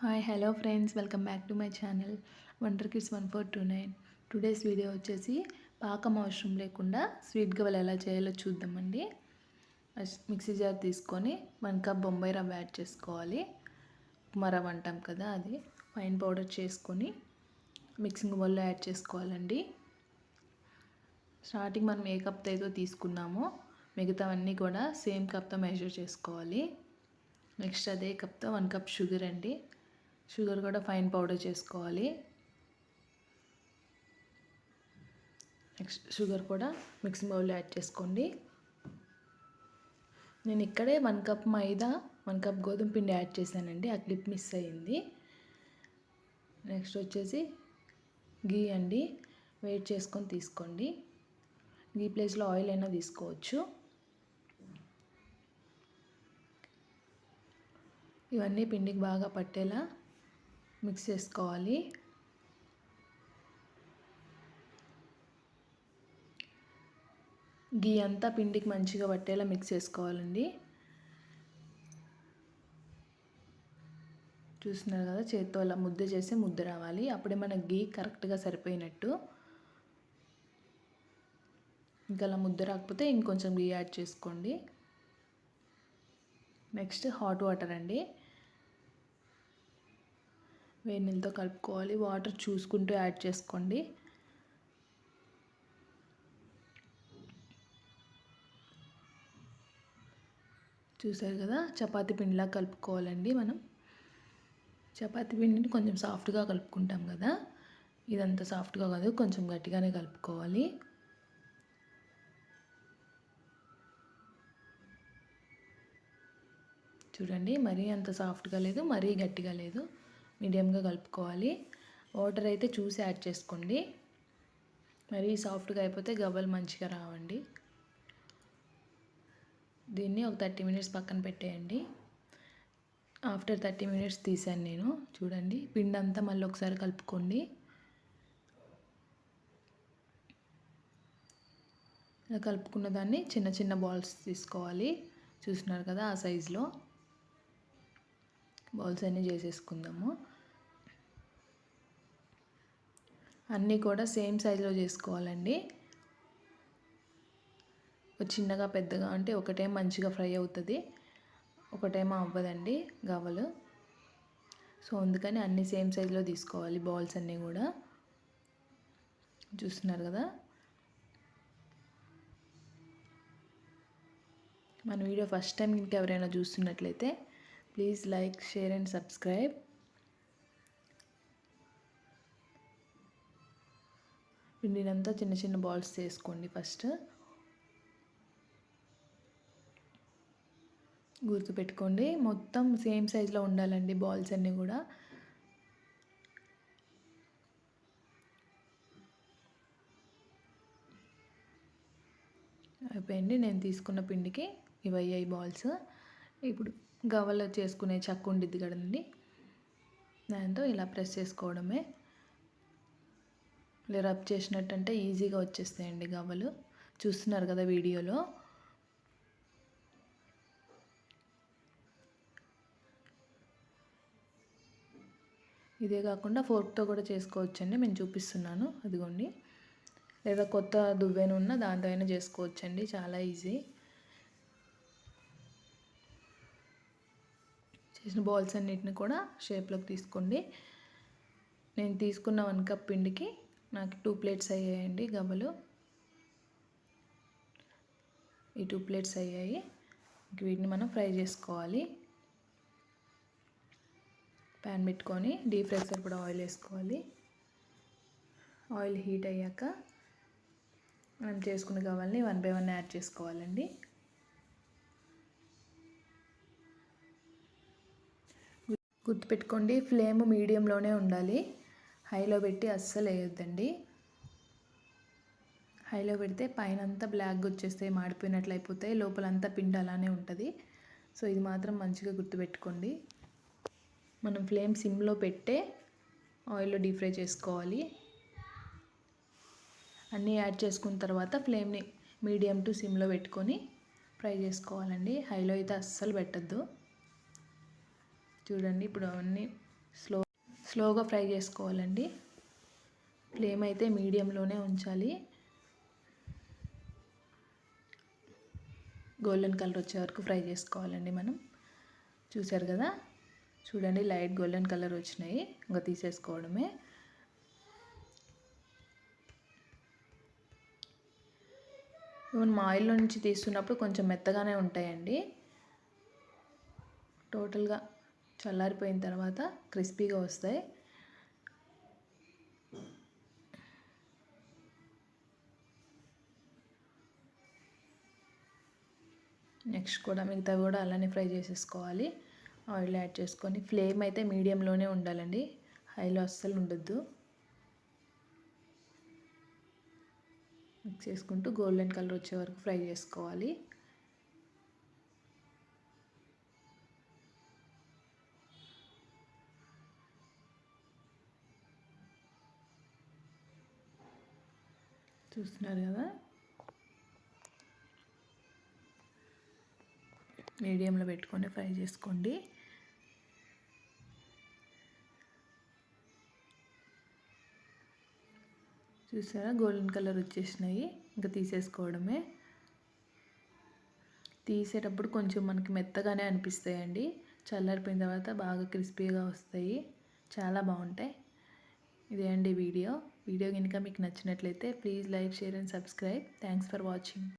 Hi hello friends welcome back to my channel wonder kids one four two nine today's video వచ్చేసి పాకం అవసరం లేకుండా sweet గవలు ఎలా చేయాలో చూద్దామండి. ఫస్ట్ మిక్సీ జార్ తీసుకొని వన్ కప్ బొంబాయి రవ్వ యాడ్ చేసుకోవాలి. ఉప్మా రవ్వ అంటాం కదా అది. ఫైన్ పౌడర్ చేసుకొని మిక్సింగ్ బౌల్లో యాడ్ చేసుకోవాలండి. స్టార్టింగ్ మనం ఏ కప్తో ఏదో తీసుకున్నామో మిగతావన్నీ కూడా సేమ్ కప్తో మెజర్ చేసుకోవాలి. నెక్స్ట్ అదే కప్తో వన్ కప్ షుగర్ అండి. షుగర్ కూడా ఫైన్ పౌడర్ చేసుకోవాలి. నెక్స్ట్ షుగర్ కూడా మిక్సింగ్ బౌల్లో యాడ్ చేసుకోండి. నేను ఇక్కడే వన్ కప్ మైదా వన్ కప్ గోధుమ పిండి యాడ్ చేశానండి. ఆ క్లిప్ మిస్ అయ్యింది. నెక్స్ట్ వచ్చేసి గీ అండి. వెయిట్ చేసుకొని తీసుకోండి. గీ ప్లేస్లో ఆయిల్ అయినా తీసుకోవచ్చు. ఇవన్నీ పిండికి బాగా పట్టేలా మిక్స్ చేసుకోవాలి. గీ అంతా పిండికి మంచిగా పట్టేలా మిక్స్ చేసుకోవాలండి. చూస్తున్నారు కదా చేత్తో అలా ముద్ద చేసి ముద్ద రావాలి. అప్పుడే మన గీ కరెక్ట్గా సరిపోయినట్టు. ఇంకా అలా ముద్ద రాకపోతే ఇంకొంచెం గీ యాడ్ చేసుకోండి. నెక్స్ట్ హాట్ వాటర్ అండి. వేడి నీళ్ళతో కలుపుకోవాలి. వాటర్ చూసుకుంటూ యాడ్ చేసుకోండి. చూసారు కదా? చపాతి పిండిలా కలుపుకోవాలండి మనం. చపాతి పిండిని కొంచెం సాఫ్ట్గా కలుపుకుంటాం కదా? ఇదంతా సాఫ్ట్గా కాదు కొంచెం గట్టిగానే కలుపుకోవాలి. చూడండి మరీ అంత సాఫ్ట్గా లేదు మరీ గట్టిగా లేదు. మీడియంగా కలుపుకోవాలి. వాటర్ అయితే చూసి యాడ్ చేసుకోండి. మరీ సాఫ్ట్గా అయిపోతే గవ్వలు మంచిగా రావండి. దీన్ని ఒక థర్టీ మినిట్స్ పక్కన పెట్టేయండి. ఆఫ్టర్ థర్టీ మినిట్స్ తీసాను నేను. చూడండి పిండి అంతా మళ్ళీ ఒకసారి కలుపుకోండి. ఇలా కలుపుకున్న దాన్ని చిన్న చిన్న బాల్స్ తీసుకోవాలి. చూస్తున్నారు కదా ఆ సైజులో. బాల్స్ అన్నీ చేసేసుకుందాము. అన్నీ కూడా సేమ్ సైజులో చేసుకోవాలండి. చిన్నగా పెద్దగా అంటే ఒకటే మంచిగా ఫ్రై అవుతుంది. ఒకటేమో అవ్వదండి గవ్వలు. సో అందుకని అన్ని సేమ్ సైజులో తీసుకోవాలి బాల్స్ అన్నీ కూడా. చూస్తున్నారు కదా? మన వీడియో ఫస్ట్ టైం ఇంకెవరైనా చూస్తున్నట్లయితే please like share and subscribe. పిండినంతా చిన్న చిన్న బాల్స్ చేసుకోండి ఫస్ట్. గుర్తుపెట్టుకోండి మొత్తం సేమ్ సైజులో ఉండాలండి బాల్స్ అన్నీ కూడా. అయిపోయింది నేను తీసుకున్న పిండికి ఇవి అయ్యాయి బాల్స్. ఇప్పుడు గవ్వలో చేసుకునే చక్కు ఉండిద్ది కదండి దాంతో ఇలా ప్రెస్ చేసుకోవడమే. ఇలా రబ్ చేసినట్టు అంటే ఈజీగా వచ్చేస్తాయండి గవ్వలు. చూస్తున్నారు కదా వీడియోలో. ఇదే కాకుండా ఫోర్క్తో కూడా చేసుకోవచ్చండి నేను చూపిస్తున్నాను. అదిగోండి. లేదా కొత్త దువ్వెన ఉన్న దాంతో అయినా చేసుకోవచ్చండి చాలా ఈజీ. చేసిన బాల్స్ అన్నిటిని కూడా షేప్లోకి తీసుకోండి. నేను తీసుకున్న వన్ కప్ పిండికి నాకు టూ ప్లేట్స్ అయ్యాయండి గవ్వలు. ఈ టూ ప్లేట్స్ అయ్యాయి. వీటిని మనం ఫ్రై చేసుకోవాలి. ప్యాన్ పెట్టుకొని డీప్ ఫ్రై సరిపడా ఆయిల్ వేసుకోవాలి. ఆయిల్ హీట్ అయ్యాక మనం చేసుకున్న గవ్వల్ని వన్ బై వన్ యాడ్ చేసుకోవాలండి. గుర్తుపెట్టుకోండి ఫ్లేమ్ మీడియంలోనే ఉండాలి. హైలో పెట్టి అస్సలు వేయొద్దండి. హైలో పెడితే పైన అంతా బ్లాక్గా వచ్చేస్తాయి మాడిపోయినట్లు అయిపోతాయి లోపలంతా పిండి అలానే ఉంటుంది. సో ఇది మాత్రం మంచిగా గుర్తుపెట్టుకోండి. మనం ఫ్లేమ్ సిమ్లో పెట్టే ఆయిల్లో డీప్ ఫ్రై చేసుకోవాలి. అన్నీ యాడ్ చేసుకున్న తర్వాత ఫ్లేమ్ని మీడియం టు సిమ్లో పెట్టుకొని ఫ్రై చేసుకోవాలండి. హైలో అయితే అస్సలు పెట్టద్దు. చూడండి ఇప్పుడు అవన్నీ స్లో స్లోగా ఫ్రై చేసుకోవాలండి. ఫ్లేమ్ అయితే మీడియంలోనే ఉంచాలి. గోల్డెన్ కలర్ వచ్చే వరకు ఫ్రై చేసుకోవాలండి మనం. చూసారు కదా? చూడండి లైట్ గోల్డెన్ కలర్ వచ్చినాయి. ఇంకా తీసేసుకోవడమే. ఇవన్నీ మా ఆయిల్లో నుంచి తీస్తున్నప్పుడు కొంచెం మెత్తగానే ఉంటాయండి. టోటల్గా చల్లారిపోయిన తర్వాత క్రిస్పీగా వస్తాయి. నెక్స్ట్ కూడా మిగతా కూడా అలానే ఫ్రై చేసేసుకోవాలి. ఆయిల్ యాడ్ చేసుకొని ఫ్లేమ్ అయితే మీడియంలోనే ఉండాలండి. హైలో అస్సలు ఉండొద్దు. మిక్స్ చేసుకుంటూ గోల్డెన్ కలర్ వచ్చే వరకు ఫ్రై చేసుకోవాలి. చూస్తున్నారు కదా. మీడియంలో పెట్టుకొని ఫ్రై చేసుకోండి. చూసారా? గోల్డెన్ కలర్ వచ్చేసినాయి. ఇంకా తీసేసుకోవడమే. తీసేటప్పుడు కొంచెం మనకి మెత్తగానే అనిపిస్తాయండి. చల్లారిపోయిన తర్వాత బాగా క్రిస్పీగా వస్తాయి. చాలా బాగుంటాయి. ఇదే అండి వీడియో. వీడియో కనుక మీకు నచ్చినట్లయితే please like share and subscribe. Thanks for watching.